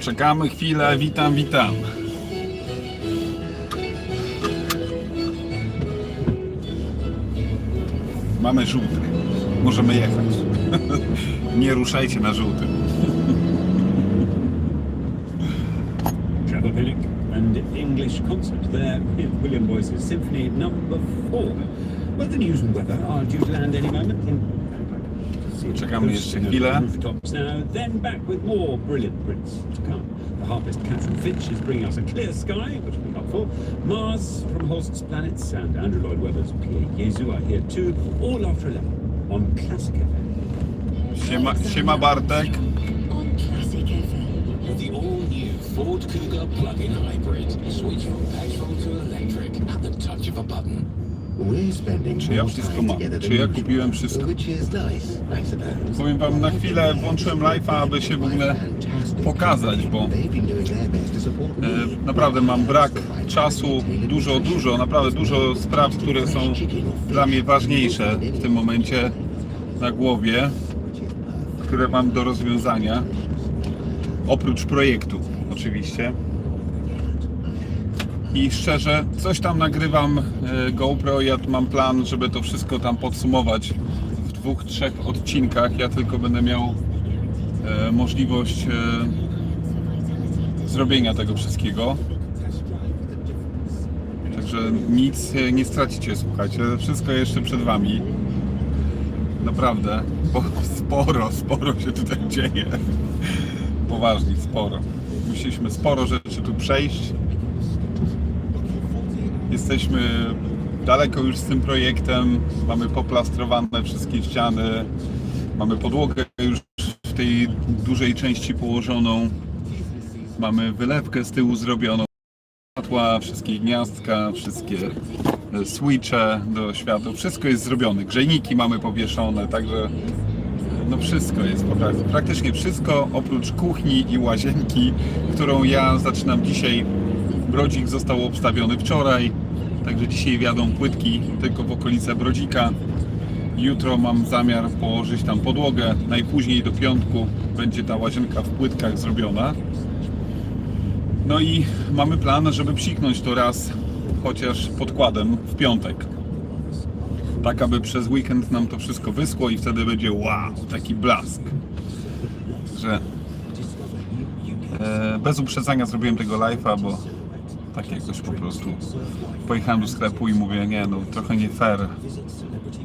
Poczekamy chwilę, witam, witam. Mamy żółty. Możemy jechać. Nie ruszajcie na żółtym. Travelholic and English concert there with William Boyce's Symphony Number Four. Well, the news and weather are due to land any moment. In Czekamy jeszcze chwilę. Rooftops now, then back with more brilliant prints to come. The harpist Catherine Finch is bringing us a clear sky, which we look for. Mars from Holst's Planets and Andrew Lloyd Webber's Pierre Jesu are here too, all after 11 on Classic FM. Siema, siema Bartek. on Classic FM. With the all-new Ford Cougar plug-in hybrid, switch from petrol to electric at the touch of a button. Czy ja wszystko mam? Czy ja kupiłem wszystko? Powiem wam, na chwilę włączyłem live'a, aby się w ogóle pokazać, bo e, naprawdę mam brak czasu, dużo, dużo, naprawdę dużo spraw, które są dla mnie ważniejsze w tym momencie na głowie, które mam do rozwiązania. Oprócz projektu, oczywiście. I szczerze, coś tam nagrywam e, GoPro. Ja mam plan, żeby to wszystko tam podsumować w dwóch, trzech odcinkach. Ja tylko będę miał e, możliwość e, zrobienia tego wszystkiego. Także nic nie stracicie, słuchajcie. Wszystko jeszcze przed Wami. Naprawdę, bo sporo, sporo się tutaj dzieje. Poważnie, sporo. Musieliśmy sporo rzeczy tu przejść. Jesteśmy daleko już z tym projektem. Mamy poplastrowane wszystkie ściany. Mamy podłogę już w tej dużej części położoną. Mamy wylewkę z tyłu zrobioną. Światła, wszystkie gniazdka, wszystkie e, switche do światła. Wszystko jest zrobione. Grzejniki mamy powieszone, także no wszystko jest pokazane. Praktycznie wszystko oprócz kuchni i łazienki, którą ja zaczynam dzisiaj. Brodzik został obstawiony wczoraj, także dzisiaj wjadą płytki tylko w okolice Brodzika. Jutro mam zamiar położyć tam podłogę. Najpóźniej do piątku będzie ta łazienka w płytkach zrobiona. No i mamy plan, żeby psiknąć to raz chociaż podkładem w piątek. Tak, aby przez weekend nam to wszystko wyschło i wtedy będzie wow, taki blask. Że e, bez uprzedzenia zrobiłem tego live'a, bo tak jakoś po prostu pojechałem do sklepu i mówię, nie no, trochę nie fair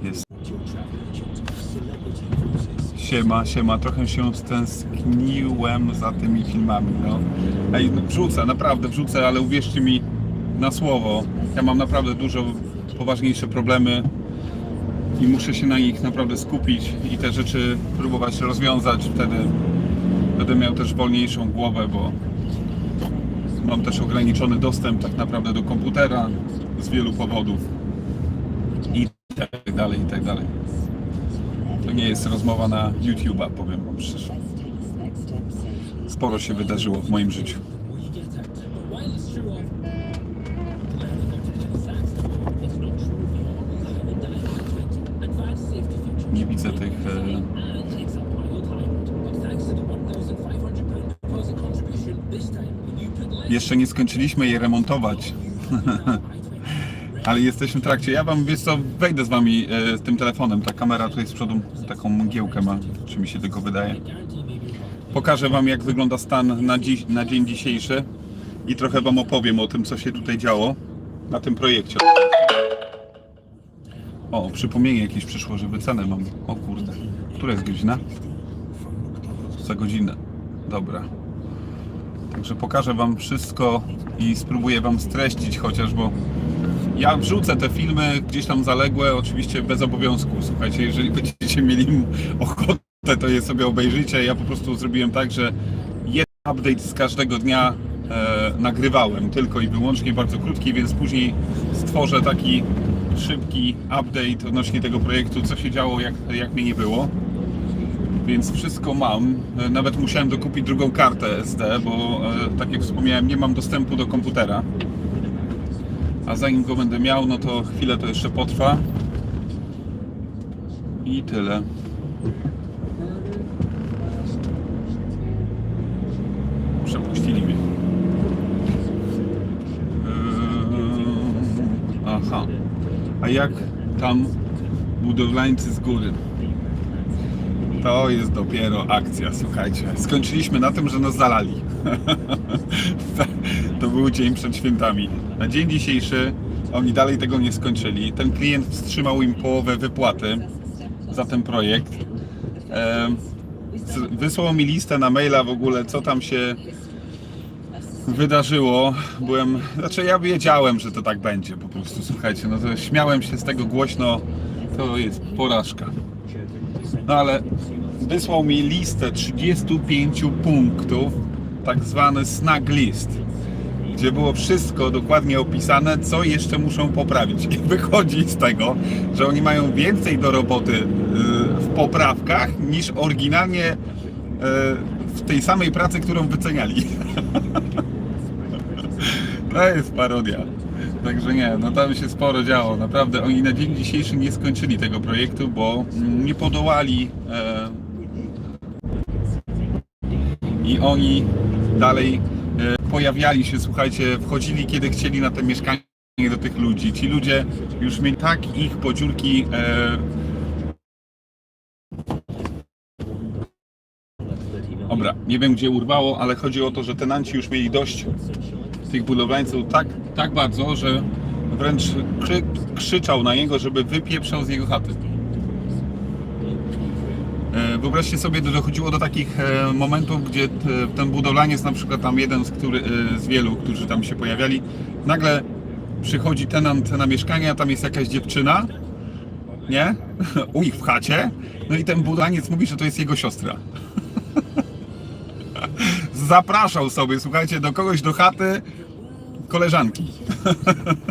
jest. Siema, siema, trochę się stęskniłem za tymi filmami, no. Ej, no wrzucę, naprawdę wrzucę, ale uwierzcie mi na słowo, ja mam naprawdę dużo poważniejsze problemy i muszę się na nich naprawdę skupić i te rzeczy próbować rozwiązać, wtedy będę miał też wolniejszą głowę, bo mam też ograniczony dostęp tak naprawdę do komputera z wielu powodów i tak dalej, i tak dalej. To nie jest rozmowa na YouTube'a, powiem wam szczerze. Sporo się wydarzyło w moim życiu. Nie widzę tych. Jeszcze nie skończyliśmy je remontować. Ale jesteśmy w trakcie. Ja wam, wiesz co, wejdę z wami e, tym telefonem. Ta kamera tutaj z przodu taką mgiełkę ma, czy mi się tylko wydaje. Pokażę wam, jak wygląda stan na, dziś, na dzień dzisiejszy i trochę wam opowiem o tym, co się tutaj działo na tym projekcie. O, przypomnienie jakieś przyszło, że wycenę mam. O kurde. Która jest godzina? Za godzinę. Dobra. Także pokażę wam wszystko i spróbuję wam streścić chociaż, bo ja wrzucę te filmy gdzieś tam zaległe, oczywiście bez obowiązku. Słuchajcie, jeżeli będziecie mieli ochotę, to je sobie obejrzyjcie. Ja po prostu zrobiłem tak, że jeden update z każdego dnia e, nagrywałem tylko i wyłącznie, bardzo krótki, więc później stworzę taki szybki update odnośnie tego projektu, co się działo, jak, jak mnie nie było więc wszystko mam. E, nawet musiałem dokupić drugą kartę SD, bo e, tak jak wspomniałem, nie mam dostępu do komputera. A zanim go będę miał, no to chwilę to jeszcze potrwa. I tyle. Przepuścili mnie. E, aha. A jak tam budowlańcy z góry? To jest dopiero akcja, słuchajcie. Skończyliśmy na tym, że nas zalali. to był dzień przed świętami. Na dzień dzisiejszy oni dalej tego nie skończyli. Ten klient wstrzymał im połowę wypłaty za ten projekt. Wysłał mi listę na maila w ogóle, co tam się wydarzyło. Byłem, znaczy ja wiedziałem, że to tak będzie po prostu, słuchajcie, no to śmiałem się z tego głośno, to jest porażka. No ale wysłał mi listę 35 punktów, tak zwany snag list, gdzie było wszystko dokładnie opisane, co jeszcze muszą poprawić. I wychodzi z tego, że oni mają więcej do roboty y, w poprawkach niż oryginalnie y, w tej samej pracy, którą wyceniali. To jest parodia. Także nie, no tam się sporo działo. Naprawdę oni na dzień dzisiejszy nie skończyli tego projektu, bo nie podołali e, i oni dalej e, pojawiali się, słuchajcie, wchodzili kiedy chcieli na te mieszkanie do tych ludzi. Ci ludzie już mieli tak ich podziurki e, Dobra, nie wiem gdzie urwało, ale chodzi o to, że tenanci już mieli dość tych budowlańców tak, tak bardzo, że wręcz krzy, krzyczał na niego, żeby wypieprzał z jego chaty. E, Wyobraźcie sobie, dochodziło do takich e, momentów, gdzie t- ten budowlaniec, na przykład tam jeden z, który, e, z wielu, którzy tam się pojawiali, nagle przychodzi tenant na mieszkanie, a tam jest jakaś dziewczyna, nie? U w chacie, no i ten budowlaniec mówi, że to jest jego siostra zapraszał sobie, słuchajcie, do kogoś do chaty koleżanki.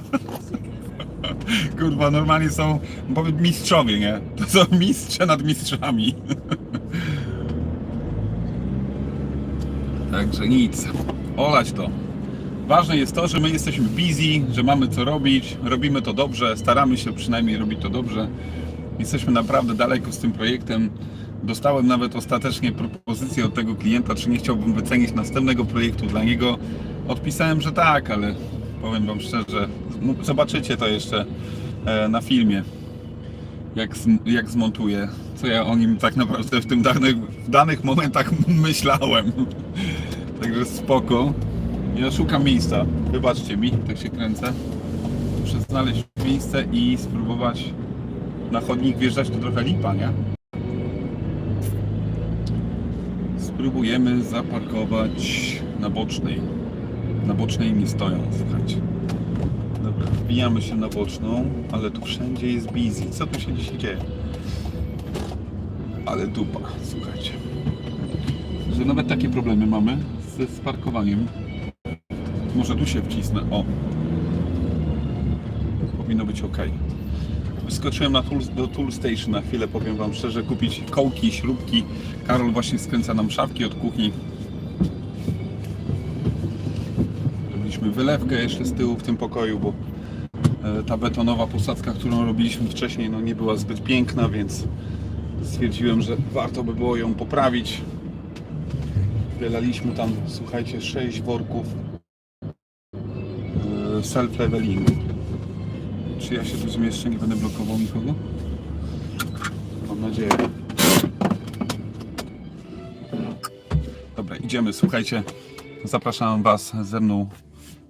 Kurwa, normalnie są, powiem, mistrzowie, nie? To są mistrze nad mistrzami. Także nic, olać to. Ważne jest to, że my jesteśmy busy, że mamy co robić, robimy to dobrze, staramy się przynajmniej robić to dobrze. Jesteśmy naprawdę daleko z tym projektem. Dostałem nawet ostatecznie propozycję od tego klienta, czy nie chciałbym wycenić następnego projektu dla niego. Odpisałem, że tak, ale powiem Wam szczerze, m- zobaczycie to jeszcze na filmie, jak, jak zmontuję, co ja o nim tak naprawdę w tym danych, w danych momentach myślałem. Także spoko. Ja szukam miejsca, wybaczcie mi, tak się kręcę. Muszę znaleźć miejsce i spróbować na chodnik wjeżdżać, to trochę lipa, nie? Spróbujemy zaparkować na bocznej. Na bocznej nie stoją, słuchajcie. Dobra, wbijamy się na boczną, ale tu wszędzie jest busy. Co tu się dzisiaj dzieje? Ale dupa, słuchajcie. Że nawet takie problemy mamy ze z parkowaniem. Może tu się wcisnę, o. Powinno być ok. Wyskoczyłem na tool, do Tool Station na chwilę, powiem Wam szczerze, kupić kołki, śrubki. Karol właśnie skręca nam szafki od kuchni. Wylewkę jeszcze z tyłu w tym pokoju, bo e, ta betonowa posadzka, którą robiliśmy wcześniej, no nie była zbyt piękna, więc stwierdziłem, że warto by było ją poprawić. Wylaliśmy tam, słuchajcie, 6 worków e, self-levelingu. Czy ja się tu zmieszczę, nie będę blokował nikogo? Mam nadzieję. Dobra, idziemy, słuchajcie. Zapraszam Was ze mną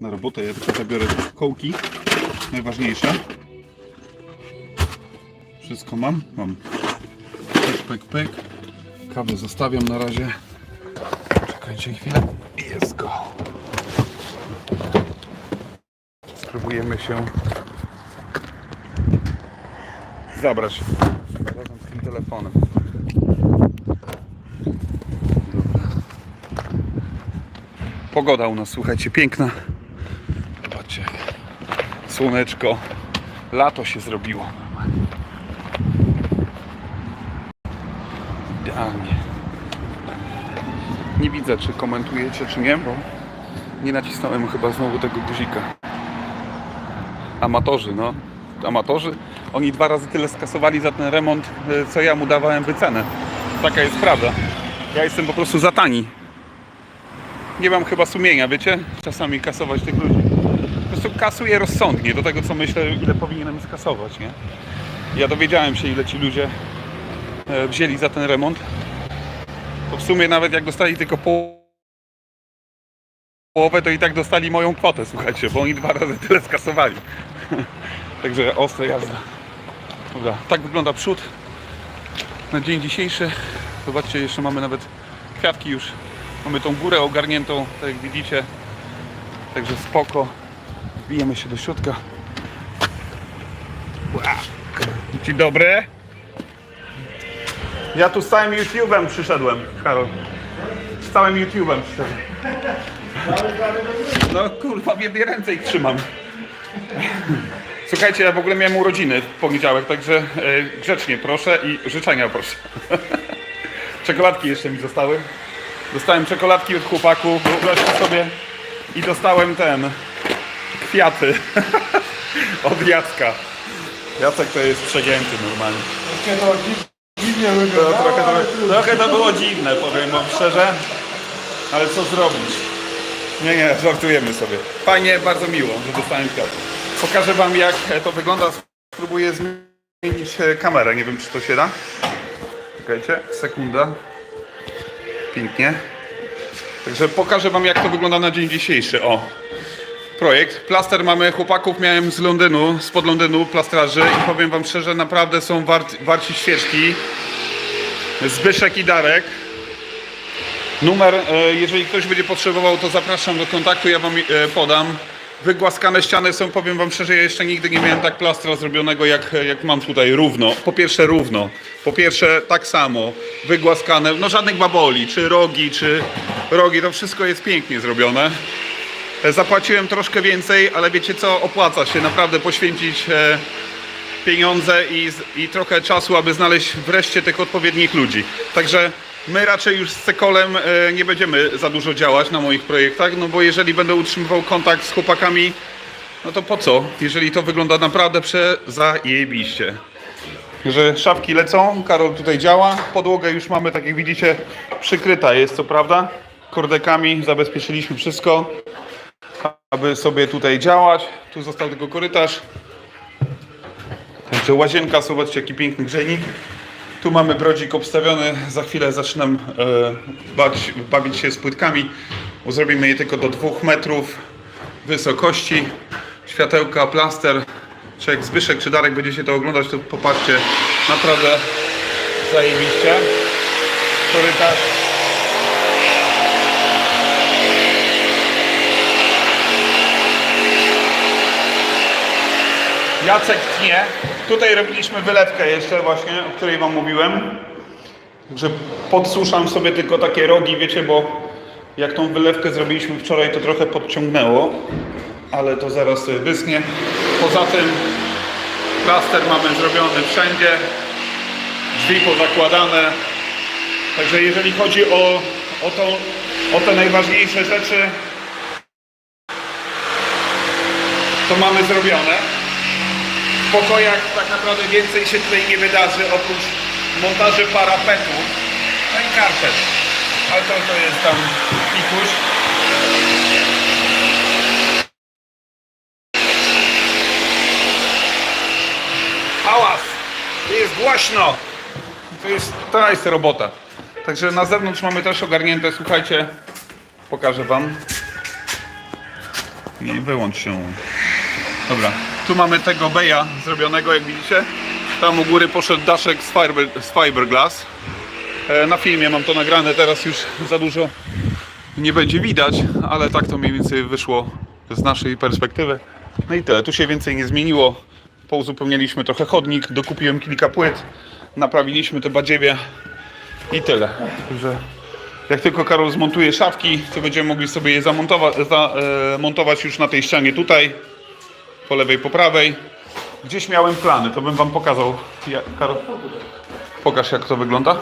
na robotę. Ja tylko zabiorę kołki, najważniejsze. Wszystko mam? Mam. Pyk, pyk, pyk. Kawę zostawiam na razie. Czekajcie chwilę. Jest go. Spróbujemy się zabrać razem z tym telefonem. Pogoda u nas, słuchajcie, piękna. Słoneczko, lato się zrobiło. Idealnie. Nie widzę, czy komentujecie, czy nie, bo nie nacisnąłem chyba znowu tego guzika. Amatorzy, no. Amatorzy. Oni dwa razy tyle skasowali za ten remont, y, co ja mu dawałem wycenę. Taka jest prawda. Ja jestem po prostu za tani. Nie mam chyba sumienia, wiecie? Czasami kasować tych ludzi. Prostu kasuję rozsądnie do tego, co myślę, ile powinienem skasować, nie? Ja dowiedziałem się, ile ci ludzie e, wzięli za ten remont. To w sumie nawet jak dostali tylko połowę, to i tak dostali moją kwotę, słuchajcie, bo oni dwa razy tyle skasowali. Także ostra jazda. Dobra, tak wygląda przód na dzień dzisiejszy. Zobaczcie, jeszcze mamy nawet kwiatki już. Mamy tą górę ogarniętą, tak jak widzicie. Także spoko. Wbijemy się do środka. Dzień dobry. Ja tu z całym YouTube'em przyszedłem, Karol. Z całym YouTube'em przyszedłem. No kurwa, w jednej ręce ich trzymam. Słuchajcie, ja w ogóle miałem urodziny w poniedziałek, także e, grzecznie proszę i życzenia proszę. Czekoladki jeszcze mi zostały. Dostałem czekoladki od chłopaków, wyobraźcie sobie. I dostałem ten, kwiaty od Jacka. Jacek to jest przegięty normalnie. To trochę, trochę, trochę to było dziwne, powiem wam szczerze. Ale co zrobić? Nie, nie, żartujemy sobie. Fajnie, bardzo miło, że dostałem kwiaty. Pokażę wam jak to wygląda. Spróbuję zmienić e, kamerę. Nie wiem czy to się da. Czekajcie, sekunda. Pięknie. Także pokażę wam jak to wygląda na dzień dzisiejszy. O. Projekt. Plaster mamy chłopaków, miałem z Londynu, spod Londynu plastraży i powiem wam szczerze, naprawdę są wart, warci świeczki. Zbyszek i Darek. Numer, e, jeżeli ktoś będzie potrzebował, to zapraszam do kontaktu, ja wam e, podam. Wygłaskane ściany są, powiem wam szczerze, ja jeszcze nigdy nie miałem tak plastra zrobionego, jak, jak mam tutaj równo. Po pierwsze równo, po pierwsze tak samo, wygłaskane, no żadnych baboli, czy rogi, czy rogi, to wszystko jest pięknie zrobione. E, Zapłaciłem troszkę więcej, ale wiecie co, opłaca się naprawdę poświęcić e, pieniądze i, i trochę czasu, aby znaleźć wreszcie tych odpowiednich ludzi. Także my raczej już z Cekolem e, nie będziemy za dużo działać na moich projektach, no bo jeżeli będę utrzymywał kontakt z chłopakami, no to po co? Jeżeli to wygląda naprawdę przezajebiście. Że szafki lecą, Karol tutaj działa, podłogę już mamy, tak jak widzicie, przykryta jest, co prawda, kordekami, zabezpieczyliśmy wszystko, aby sobie tutaj działać. Tu został tylko korytarz. Także łazienka, zobaczcie jaki piękny grzejnik. Tu mamy brodzik obstawiony, za chwilę zaczynam e, bać, bawić się z płytkami. Zrobimy je tylko do 2 metrów wysokości. Światełka, plaster. Czy jak Zbyszek czy Darek będziecie to oglądać, to popatrzcie. Naprawdę zajebiście. Korytarz. Jacek tnie. Tutaj robiliśmy wylewkę jeszcze właśnie, o której wam mówiłem. Także podsuszam sobie tylko takie rogi, wiecie, bo jak tą wylewkę zrobiliśmy wczoraj, to trochę podciągnęło. Ale to zaraz sobie. Poza tym plaster mamy zrobiony wszędzie. Drzwi pozakładane. Także jeżeli chodzi o, o, tą, o te najważniejsze rzeczy, to mamy zrobione. Pokojach tak naprawdę więcej się tutaj nie wydarzy oprócz montaży parapetu. No i karpet. Ale to, to jest tam pikuś. Hałas! Jest głośno! To jest, to jest robota. Także na zewnątrz mamy też ogarnięte, słuchajcie, pokażę wam. I wyłącz się. Dobra, tu mamy tego beja zrobionego, jak widzicie. Tam u góry poszedł daszek z, fiber, z fiberglass. E, na filmie mam to nagrane, teraz już za dużo nie będzie widać, ale tak to mniej więcej wyszło z naszej perspektywy. No i tyle, tu się więcej nie zmieniło. Pouzupełnialiśmy trochę chodnik, dokupiłem kilka płyt, naprawiliśmy te badziewie i tyle. Także jak tylko Karol zmontuje szafki, to będziemy mogli sobie je zamontować, za, e, już na tej ścianie tutaj po lewej, po prawej. Gdzieś miałem plany, to bym wam pokazał. Ja, Karol, pokaż jak to wygląda.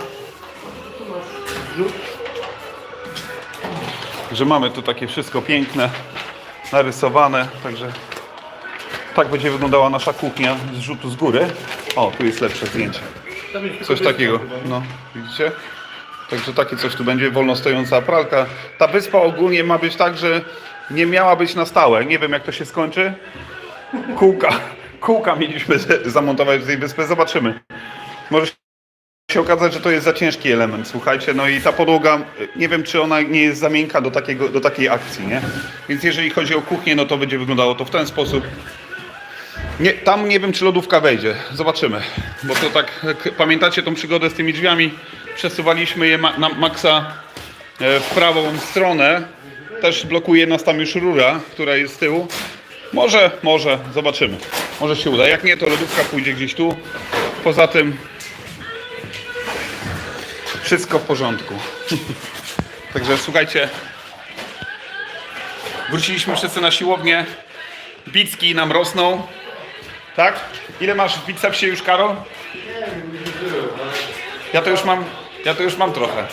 Że mamy tu takie wszystko piękne, narysowane, także tak będzie wyglądała nasza kuchnia z rzutu z góry. O, tu jest lepsze zdjęcie. Coś takiego, no, widzicie? Także takie coś tu będzie, wolno stojąca pralka. Ta wyspa ogólnie ma być tak, że nie miała być na stałe. Nie wiem jak to się skończy. Kółka, kółka mieliśmy zamontować z tej wyspy. Zobaczymy. Może się okazać, że to jest za ciężki element, słuchajcie. No i ta podłoga, nie wiem czy ona nie jest za miękka do, takiego, do takiej akcji, nie? Więc jeżeli chodzi o kuchnię, no to będzie wyglądało to w ten sposób. Nie, tam nie wiem, czy lodówka wejdzie. Zobaczymy. Bo to tak, pamiętacie tą przygodę z tymi drzwiami? Przesuwaliśmy je ma, na maksa e, w prawą stronę. Też blokuje nas tam już rura, która jest z tyłu. Może, może, zobaczymy. Może się uda. Jak nie, to lodówka pójdzie gdzieś tu. Poza tym wszystko w porządku. Także słuchajcie, wróciliśmy wszyscy na siłownię. Bicki nam rosną. Tak? Ile masz w bicepsie już, Karol? Ja to już mam, ja to już mam trochę.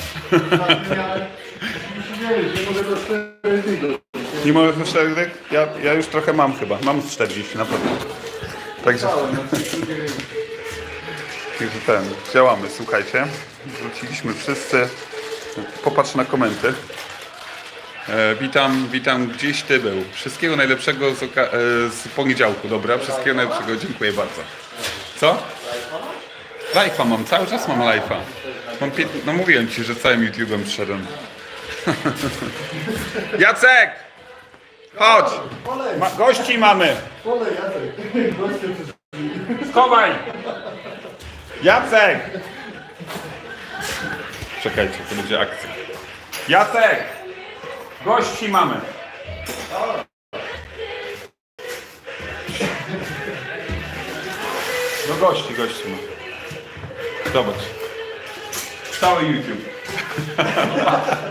Do 4 dyk? Ja, ja już trochę mam chyba. Mam z 40 na pewno. Także... Także ten, działamy, słuchajcie. Wróciliśmy wszyscy. Popatrz na komenty. E, witam, witam, gdzieś ty był. Wszystkiego najlepszego z, oka- e, z poniedziałku, dobra? Wszystkiego najlepszego, dziękuję bardzo. Co? Life'a mam, cały czas mam life'a. Mam. No mówiłem ci, że całym YouTube'em przyszedłem. Jacek! Chodź! Ma, gości mamy! Schowaj! Jacek! Czekajcie, to będzie akcja. Jacek! Gości mamy! No gości, gości mamy. Zobacz. Cały YouTube.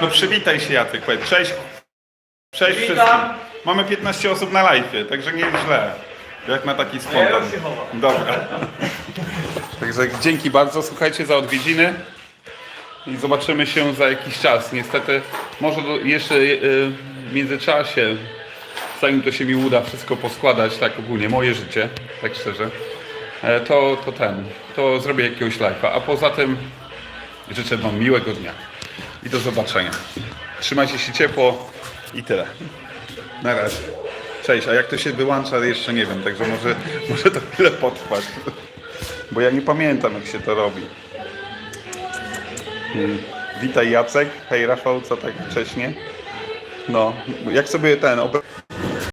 No przywitaj się Jacek, powiedz. Cześć. Cześć wszystkim. Mamy 15 osób na live, także nie jest źle. Jak na taki spontan. Dobra. Także dzięki bardzo, słuchajcie za odwiedziny i zobaczymy się za jakiś czas. Niestety, może do, jeszcze e, w międzyczasie, zanim to się mi uda wszystko poskładać, tak ogólnie, moje życie, tak szczerze, e, to, to ten, to zrobię jakiegoś live'a. A poza tym życzę Wam miłego dnia i do zobaczenia. Trzymajcie się ciepło i tyle. Na razie. Cześć, a jak to się wyłącza jeszcze nie wiem, także może, może to chwilę potrwać. Bo ja nie pamiętam jak się to robi. Mm, Witaj Jacek. Hej Rafał, co tak wcześnie? No, jak sobie ten obra-